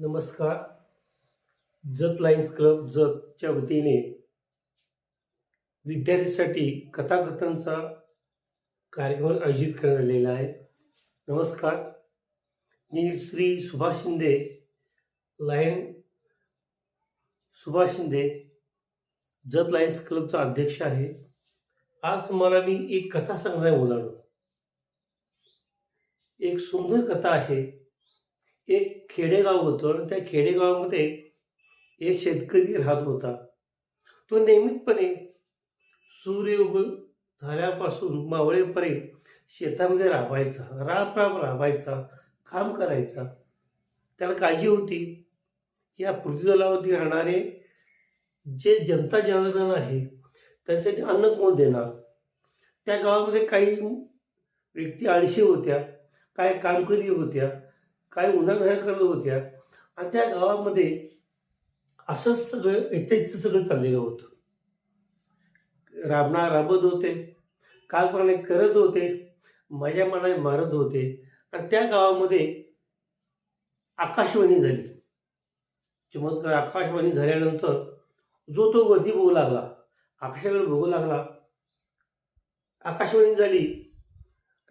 नमस्कार. Jat Lions club जतच्या वतीने विद्यार्थ्यांसाठी कथाकथनचा कार्यक्रम आयोजित करण्यात आलेला आहे. नमस्कार. मी श्री सुभाष शिंदे लायन सुभाष शिंदे जत लायन्स क्लबचा अध्यक्ष आहे. आज तुम्हाला मी एक कथा सांगणार आहे एक सुंदर कथा आहे. एक खेडेगाव होतं आणि त्या खेडेगावामध्ये एक शेतकरी राहत होता. तो नियमितपणे सूर्य उग झाल्यापासून मावळेपर्यंत शेतामध्ये राबायचा राब राब राबायचा काम करायचा. त्याला काळजी होती. या पृथ्वीदलावरती राहणारे जे जनता जनार्दन आहे त्यांच्यासाठी अन्न कोण देणार? त्या गावामध्ये काही व्यक्ती आळशी होत्या काय कामकरी होत्या काही उन्हाळ्या करत होत्या. आणि त्या गावामध्ये असंच सगळं एकट्याचं सगळं चाललेलं होतं. राबणा राबत होते. कालप्रमाणे करत होते. माझ्या मनाने मारत होते. आणि त्या गावामध्ये आकाशवाणी झाली. चमत्कार आकाशवाणी झाल्यानंतर जो तो वरती बघू लागला आकाशाकडे बघू लागला आकाशवाणी झाली.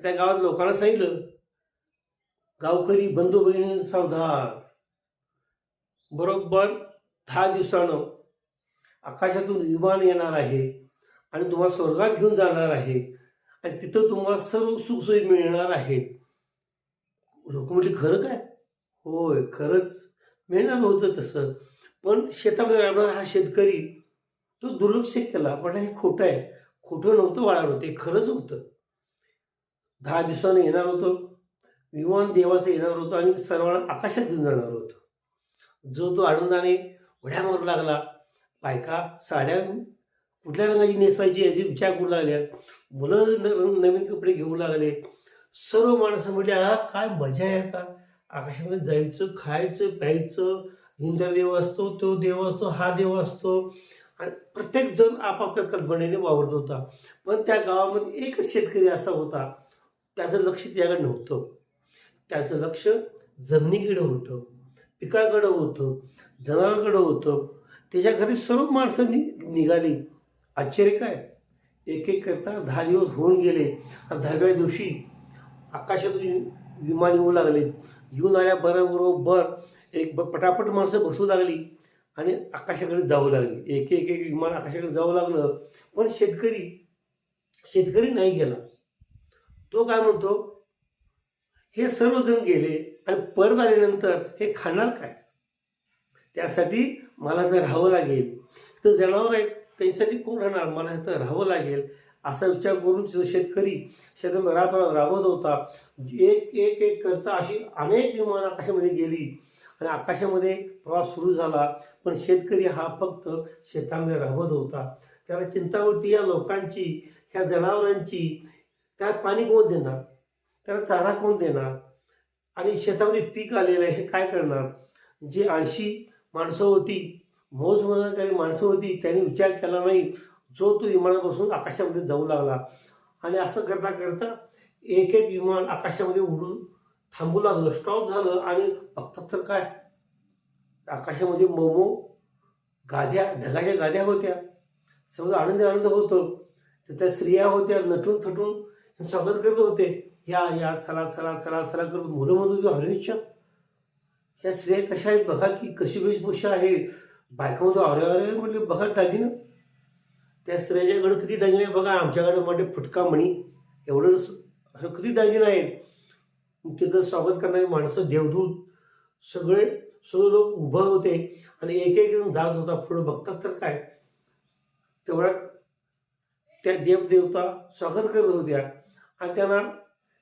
त्या गावात लोकांना सांगितलं गावकरी बंधू बहिणी सावधान. बरोबर दहा दिवसानं आकाशातून विमान येणार आहे आणि तुम्हाला स्वर्गात घेऊन जाणार आहे. आणि तिथं तुम्हाला सर्व सुखसोयी मिळणार आहे लोक म्हटली खरं काय? होय खरंच मिळणार होतं तसं. पण शेतामध्ये राबणारा हा शेतकरी तो दुर्लक्ष केला. पण हे खोटं आहे. खोटं नव्हतं वाढवलं ते खरंच होतं. दहा दिवसानं येणार होतं. विमान देवाचं येणार होतं आणि सर्वांना आकाशात घेऊन जाणार होतं. जो तो आनंदाने उड्या मारू लागला. बायका साड्या कुठल्या रंगाची नेसायची याची विचार करू लागल्या. मुलं न- नवीन कपडे घेऊ लागले. सर्व माणसं म्हटले हा काय मजा आहे आता. आकाशामध्ये जायचं खायचं प्यायचं. इंद्र देव असतो तो देव असतो हा देव असतो. आणि प्रत्येक जण आपापल्या कल्पनेने वावरत होता. पण त्या गावामध्ये एकच शेतकरी असा होता. त्याचं लक्ष त्याकडे नव्हतं. त्याचं लक्ष जमिनीकडं होतं पिकाकडं होतं जनावरांकडं होतं. त्याच्या घरी सर्व माणसं नि निघाली. आश्चर्य काय? एक एक करता दहा दिवस होऊन गेले. आणि दहाव्या दिवशी आकाशातून विमान येऊ लागले. येऊन आल्या बरोबर एक ब- पटापट माणसं बसू लागली आणि आकाशाकडे जाऊ लागली. एक एक एक विमान आकाशाकडे जाऊ लागलं. पण शेतकरी शेतकरी नाही गेला. तो काय म्हणतो? हे सर्वजण गेले आणि परत आल्यानंतर हे खाणार काय? त्यासाठी मला जर राहावं लागेल तर जनावर आहेत त्यांच्यासाठी कोण राहणार? मला इथं राहावं लागेल असा विचार करून जो शेतकरी शेतात राब राबत होता एक एक एक करता अशी अनेक विमान आकाशामध्ये गेली आणि आकाशामध्ये प्रवास सुरू झाला. पण शेतकरी हा फक्त शेतामध्ये राबत होता. त्याला चिंता होती या लोकांची ह्या जनावरांची त्यात पाणी कोण देणार? त्याला चारा कोण देणार? आणि शेतामध्ये पीक आलेलं आहे हे काय करणार? जे आळशी माणसं होती मोज करणारी माणसं होती त्यांनी विचार केला नाही. जो तो विमानापासून आकाशामध्ये जाऊ लागला. आणि असं करता करता एक एक विमान आकाशामध्ये उडून थांबू लागलं. स्टॉप झालं आणि बघतात तर काय? आकाशामध्ये मोमो गाद्या ढगाच्या गाद्या होत्या. सगळं आनंद आनंद होतं. तर त्या स्त्रिया होत्या नटून थटून स्वागत करत होते. या या चला चला चला चला करत मुलं म्हणत होती अरे ह्या स्त्रिया कशा आहेत बघा की कशी वेशभूषा आहे. बायकामध्ये अरे अरे म्हणजे बघा दागिनं. त्या स्त्रियाच्याकडे किती दागिने बघा आमच्याकडे म्हणजे फुटका म्हणी एवढं असं किती दागिनं आहेत. तिथं स्वागत करणारी माणसं देवदूत सगळे सगळे लोक उभं होते आणि एक एक जण जात होता. पुढं बघतात तर काय? तेवढ्यात त्या देवदेवता स्वागत करत होत्या. आणि त्यांना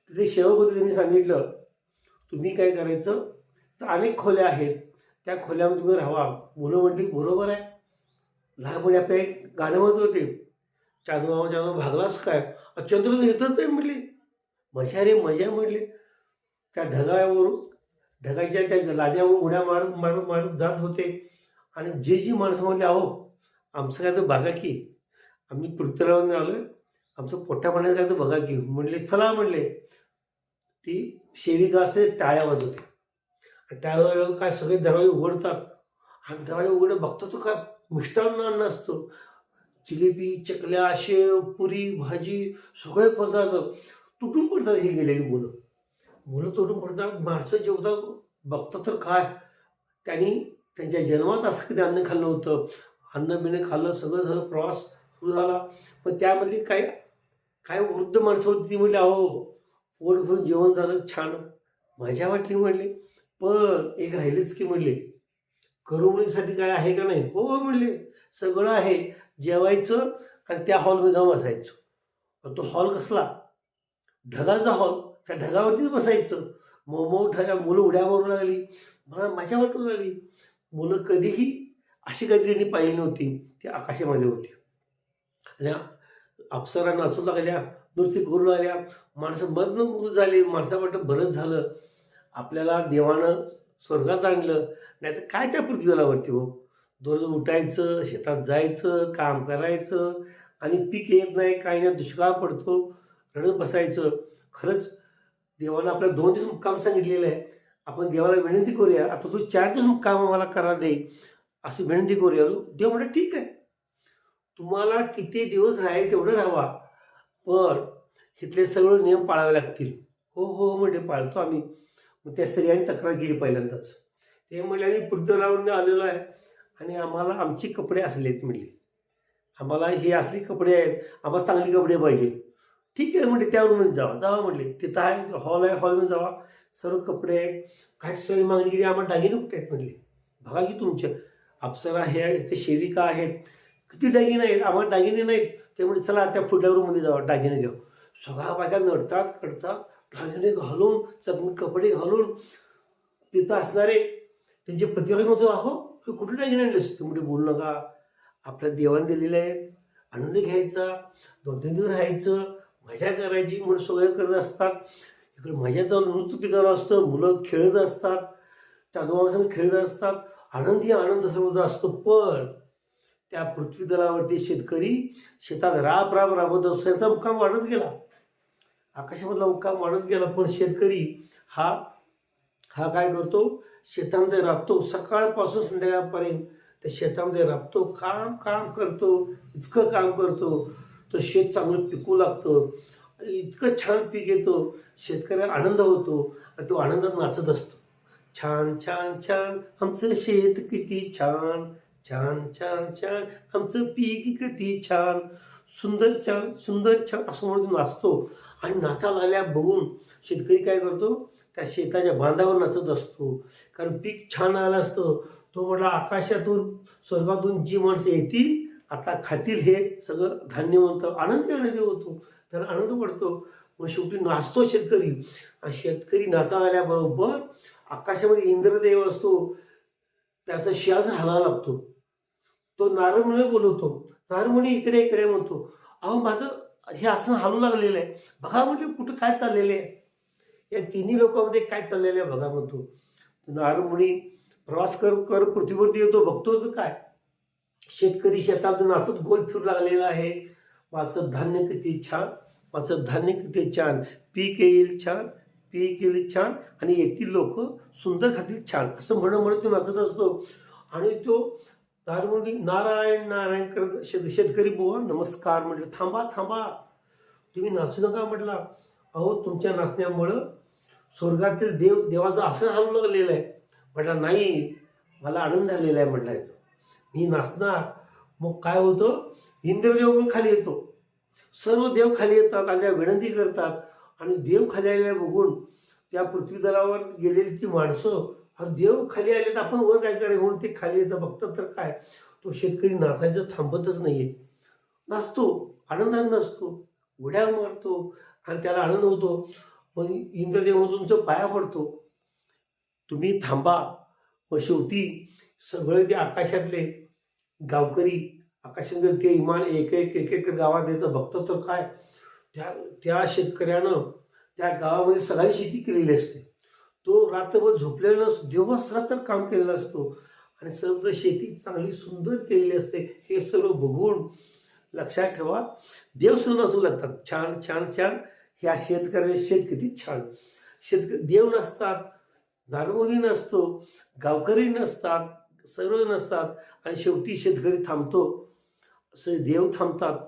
तिथे सेवक होते त्यांनी सांगितलं तुम्ही काय करायचं? तर अनेक खोल्या आहेत. त्या खोल्यामध्ये तुम्ही राहा मुलं म्हणली बरोबर आहे. लहानपणी आपल्या एक गाणं म्हणत होते चांदमावा चांदमा भागलास काय? अ, चंद्र येतच आहे म्हटले. मजा रे मजा म्हटले. त्या ढगावर ढगाच्या त्या लाद्यावर उड्या मारत मारत मारत जात होते. आणि जे जी माणसं म्हणले अहो आमचं काय तर बागा की आम्ही पृथ्वीरावून आलो आमचं पोट्या पाण्यात काय तर बघा की म्हणले चला म्हणले. ती सेविका असते टाळ्या वाजवते आणि त्यावेळेला काय सगळे दरवाजे उघडतात. आणि दरवाजे उघडे बघतो तो काय मिष्टान्न अन्न असतं. जिलेबी चकल्या शेव पुरी भाजी सगळे पदार्थ. तुटून पडतात ही गेलेली मुलं. मुलं तुटून पडतात. माणसं जेवतात. बघतात तर काय. त्यांनी त्यांच्या जन्मात असं कधी अन्न खाल्लं होतं. अन्न बिन्न खाल्लं सगळं झालं प्रवास सुरू झाला. पण त्यामध्ये काय काय वृद्ध माणसं होती ती म्हणली अहो पोट भरून जेवण झालं छान. मजा वाटली म्हणले पण एक राहिलेच की म्हणले करमणीसाठी काय आहे का नाही? हो म्हणले सगळं आहे जेवायचं आणि त्या हॉलमध्ये जाऊन बसायचं. तो हॉल कसला? ढगाचा हॉल त्या ढगावरतीच बसायचं. मऊ ठरल्या मुलं उड्या मारू लागली. मला मजा वाटू लागली मुलं कधीही अशी कधी त्यांनी पाहिली नव्हती ती आकाशामध्ये होती. आणि अप्सरा नाचू लागल्या नृत्य करू लागल्या. माणसं मदनमुग्ध झाली माणसा वाटतं बरंच झालं. आपल्याला देवानं स्वर्गात आणलं. नाही तर काय त्या पृथ्वीलावरती हो? दररोज उठायचं शेतात जायचं काम करायचं आणि पीक येत नाही काही नाही दुष्काळ पडतो रडत बसायचं. खरंच देवानं आपल्याला दोन दिवस मुक्काम सांगितलेलं आहे. आपण देवाला विनंती करूया आता तू चार दिवस मुक्काम आम्हाला करा दे. अशी विनंती करूया. देव म्हणजे ठीक आहे. तुम्हाला किती दिवस राहील तेवढं राहावा. पण इथले सगळं नियम पाळावे लागतील. हो हो म्हणजे पाळतो आम्ही. मग त्या स्त्रियांनी तक्रार केली पहिल्यांदाच. ते म्हणले आम्ही पृथ्वीरावरून आलेलो आहे आणि आम्हाला आमचे कपडे असलेत म्हणले. आम्हाला हे असले कपडे आहेत. आम्हाला चांगले कपडे पाहिजे. ठीक आहे म्हणजे त्यावरून जावा. जावा म्हटले तिथं आहे हॉल आहे हॉलमध्ये जावा. सर्व कपडे आहेत. काय सगळी मागणी केली? आम्हाला दागिने कुठे आहेत म्हणले. बघा की तुमच्या. अप्सरा हे आहेत ते सेविका आहेत. किती दागिने आहेत? आम्हाला दागिने नाहीत. त्यामुळे चला त्या फुट्या रूममध्ये जावा दागिने घेऊ. सगळ्या बायका नडतात कडतात दागिने घालून चकमी कपडे घालून तिथं असणारे त्यांचे पतिवाई म्हणतो अहो हे कुठे दागिने आणलेस तुम्ही बोलू नका. आपल्या देवाने दिलेले आहेत. आनंद घ्यायचा दोन तीन दिवस राहायचं मजा करायची म्हणून सगळं करत असतात. इकडे मजा चालू नृत्य चालू असतं. मुलं खेळत असतात चांदोबासंग खेळत असतात. आनंदी आनंद सर्व असतो पण त्या पृथ्वीदलावरती शेतकरी शेतात राब राब राबत असतो. यांचा मुक्काम वाढत गेला. आकाशामधला मुक्काम वाढत गेला. पण शेतकरी हा हा काय करतो? शेतामध्ये राबतो. सकाळपासून संध्याकाळपर्यंत त्या शेतामध्ये राबतो. काम काम करतो. इतकं काम करतो. तो शेत चांगलं पिकू लागतं. इतकं छान पीक येतो. शेतकऱ्याला आनंद होतो. आणि तो आनंदात नाचत असतो. छान छान छान. आमचं शेत किती छान. छान छान छान. आमचं पीक किती छान. सुंदर छान सुंदर छान असं म्हणून नाचतो. आणि नाचायला आल्या बघून शेतकरी काय करतो? त्या शेताच्या बांधावर नाचत असतो. कारण पीक छान आलं असतं. तो म्हटला आकाशातून स्वर्गातून जी माणसं येतील आता खातील हे सगळं धान्य म्हणतं आनंदी आनंदी होतो. तर आनंद पडतो. मग शेवटी नाचतो शेतकरी. आणि शेतकरी नाचा आल्याबरोबर आकाशामध्ये इंद्रदेव असतो. त्याचा शियाचा हलावा लागतो. तो नारदमुनी बोलवतो. नारदमुनी इकडे इकडे म्हणतो अहो माझं हे आसन हलू लागलेलं आहे. बघा म्हणजे कुठं काय चाललेलं आहे? या तिन्ही लोकांमध्ये काय चाललेलं आहे बघा म्हणतो. नारदमुनी प्रवास कर कर पृथ्वीवरती येतो बघतो तर काय. शेतकरी शेतात नाचत गोल फिरू लागलेला आहे. माझं धान्य किती छान माझं धान्य किती छान. पीक येईल छान पीक येईल छान आणि येथील लोक सुंदर खातील छान. असं म्हणून म्हणत तो नाचत असतो. आणि तो दारमुंडी नारायण नारायण करत शेत शेतकरी बुवा नमस्कार म्हटलं. थांबा थांबा. तुम्ही नाचू नका म्हटला. अहो तुमच्या नाचण्यामुळं स्वर्गातील देव देवाचं आसन हलू लागलेलं आहे. म्हटलं नाही मला आनंद झालेला आहे म्हटला येतो मी नाचणार. मग काय होतं? इंद्रदेव पण खाली येतो. सर्व देव खाली येतात आणि त्या विनंती करतात. आणि देव खाली आलेल्या बघून त्या पृथ्वीदलावर गेलेली ती माणसं हा देव खाली आले तर आपण वर काय करायचं? म्हणून ते खाली येतं. बघतात तर काय? तो शेतकरी नाचायचं थांबतच नाहीये. नाचतो. आनंदाने नाचतो. उड्या मारतो. आणि त्याला आनंद होतो. मग इंद्रदेव तुमचं पाया पडतो. तुम्ही थांबा. मग शेवटी सगळे ते आकाशातले गावकरी आकाशातले ते इमान एक एक एक एक गावात येतं बघतो तर काय? त्या त्या शेतकऱ्यानं त्या गावामध्ये सगळी शेती केलेली असते. तो रात्रभर झोपलेला नसतो दिवस रात्र काम केलेला असतो. आणि सर्व शेती चांगली सुंदर केलेली असते हे सर्व बघून लक्षात ठेवा. देव सुद्धा असू लागतात. छान छान छान. ह्या शेतकऱ्याचे शेत किती छान. शेतकरी देव नसतात दारबोली नसतो गावकरी नसतात सर्व नसतात. आणि शेवटी शेतकरी थांबतो. असे देव थांबतात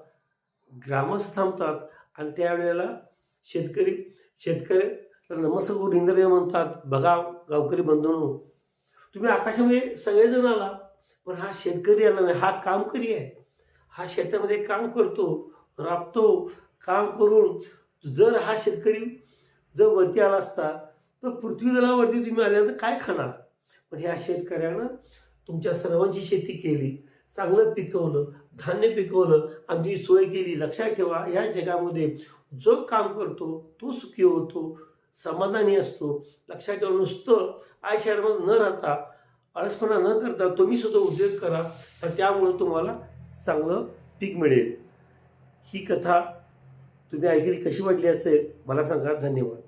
ग्रामस्थ थांबतात. आणि त्यावेळेला शेतकरी शेतकरी नमस्कार इंद्रिय म्हणतात बघा गावकरी बंधून तुम्ही आकाशामध्ये सगळेजण आला पण हा शेतकरी आला नाही हा कामकरी आहे. हा शेतामध्ये काम करतो राबतो काम करून जर हा शेतकरी जर वरती आला असता तर पृथ्वीदलावरती तुम्ही आल्यानंतर काय खाणार? पण ह्या शेतकऱ्यानं तुमच्या सर्वांची शेती केली चांगलं पिकवलं धान्य पिकवलं आमची सोय केली. लक्षात ठेवा या जगामध्ये जो काम करतो तो सुखी होतो समाधानी असतो. लक्षात ठेवा नुसतं आय शहरामध्ये न राहता आळसपणा न करता तुम्ही सुद्धा उद्योग करा तर त्यामुळं तुम्हाला चांगलं पीक मिळेल. ही कथा तुम्ही ऐकली कशी वाटली असेल मला सांगा. धन्यवाद.